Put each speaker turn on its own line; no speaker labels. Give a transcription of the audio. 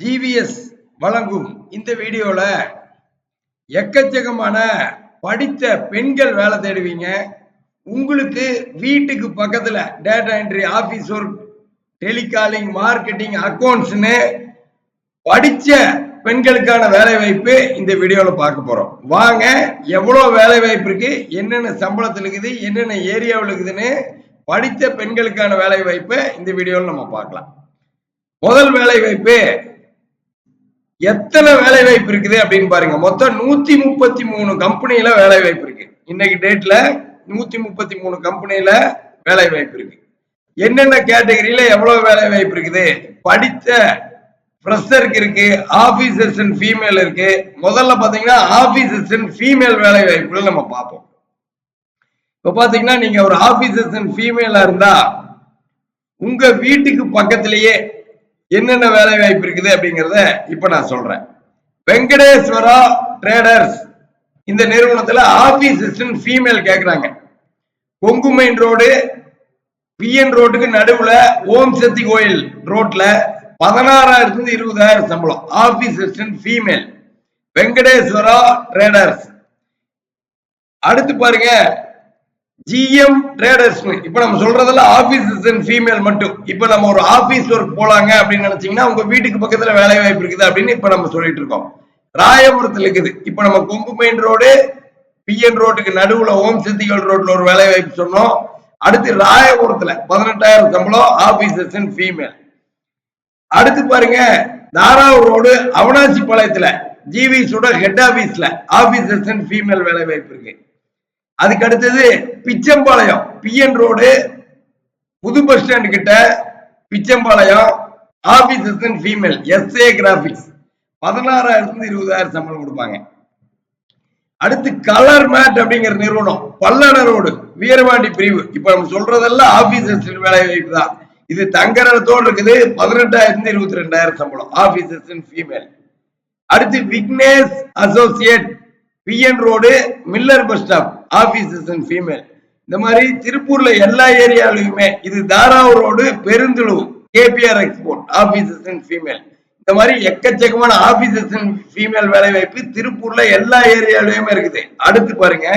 GVS வழங்கும் இந்த வீடியோல எக்கச்சக்கமான படித்த பெண்கள் வேலை தேடுவீங்க. உங்களுக்கு வீட்டுக்கு பக்கத்துல data entry office work telecalling marketing அக்கௌண்ட்ஸ்னு படிச்ச பெண்களுக்கான வேலை வாய்ப்பு இந்த வீடியோல பார்க்க போறோம். வாங்க எவ்வளவு வேலை வாய்ப்பு இருக்கு என்னென்ன சம்பளத்தில் இருக்குது என்னென்ன ஏரியாவில் இருக்குதுன்னு படித்த பெண்களுக்கான வேலை வாய்ப்பை இந்த வீடியோவில் நம்ம பார்க்கலாம். முதல் வேலை வாய்ப்பு எத்தனை வேலை வாய்ப்பு இருக்குது அப்படின்னு பாருங்க. மொத்தம் நூத்தி முப்பத்தி மூணு கம்பெனியில வேலை வாய்ப்பு இருக்கு. இன்னைக்கு டேட்ல நூத்தி முப்பத்தி மூணு கம்பெனியில வேலை வாய்ப்பு இருக்கு. என்னென்ன கேட்டகரியில எவ்வளவு வேலை வாய்ப்பு இருக்குது? படித்த ஃப்ரெஷருக்கு இருக்கு ஆபீஸ் அசிஸ்டன்ட் ஃபீமேல் இருக்கு. முதல்ல பாத்தீங்கன்னா ஆபீஸ் அசிஸ்டன்ட் ஃபீமேல் வேலை வாய்ப்புகள் நம்ம பார்ப்போம். இப்ப பாத்தீங்கன்னா நீங்க ஒரு ஆபீஸ் அசிஸ்டன்ட் ஃபீமேலா இருந்தா உங்க வீட்டுக்கு பக்கத்திலேயே என்னென்ன வேலை வாய்ப்பு இருக்குது அப்படிங்கறத இப்ப நான் சொல்றேன். வெங்கடேஸ்வரா ட்ரேடர்ஸ் இந்த நிறுவனத்துல ஆபீஸ் அசிஸ்டன்ட் ஃபீமேல் கேக்குறாங்க. கொங்கு மெயின் ரோடு பிஎன் ரோட்டுக்கு நடுவுல ஓம் சக்தி கோயில் ரோட்ல பதினாறாயிரத்துல இருபதாயிரம் சம்பளம். Office assistant female Venkateswara traders அடுத்து பாருங்க ஜிஎம் ட்ரேடர்ஸ் இப்ப நம்ம சொல்றதெல்லாம் ஆபீஸ் அண்ட் ஃபீமேல் மட்டும். இப்ப நம்ம ஒரு ஆபீஸ் ஒர்க் போலாங்க அப்படின்னு நினைச்சீங்கன்னா உங்க வீட்டுக்கு பக்கத்துல வேலை வாய்ப்பு இருக்குது அப்படின்னு இப்ப நம்ம சொல்லிட்டு இருக்கோம். ராயபுரத்துல இருக்குது. இப்ப நம்ம கொங்கு மெயின் ரோடு பிஎன் ரோட்டுக்கு நடுவுல ஓம் சித்திகள் ரோட்ல ஒரு வேலை வாய்ப்பு சொன்னோம். அடுத்து ராயபுரத்துல பதினெட்டாயிரம் சம்பளம் ஆபீஸ் அண்ட் ஃபீமேல் அடுத்து பாருங்க தாராவூர் ரோடு அவனாசி பாளையத்துல ஜிவிஸோட ஹெட் ஆபீஸ்ல ஆபீஸ் அண்ட் ஃபீமேல் வேலை வாய்ப்பு இருக்கு. அதுக்கு அடுத்தது பிச்சம்பாளையம் பிஎன் ரோடு புது பஸ் ஸ்டாண்ட் கிட்ட Pichampalayam office assistant female S A graphics பதினாறாயிரத்துல இருபதாயிரம் சம்பளம் கொடுப்பாங்க. அடுத்து கலர் மேட் அப்படிங்கிற நிறுவனம் பல்லட ரோடு வீரவாண்டி பிரிவு. இப்ப நம்ம சொல்றதெல்லாம் ஆபீஸ் அசிஸ்டன்ட் வேலை வாய்ப்பு தான். இது தங்கரத்தோடு இருக்குது பதினெட்டாயிரத்தி இருபத்தி ரெண்டாயிரம் சம்பளம் ஆபீஸ் அசிஸ்டன்ட் ஃபீமேல் அடுத்து Vignesh associate PN road Miller bus stop office and female இந்த மாதிரி திருப்பூர்ல எல்லா ஏரியாலையுமே இது Tharavur road பெருந்துளு KPR export office and female இந்த மாதிரி எக்கச்சக்கமான ஆபீஸ் அண்ட் ஃபீமேல் வேலைவாய்ப்பு திருப்பூர்ல எல்லா ஏரியாலையுமே இருக்குது. அடுத்து பாருங்க.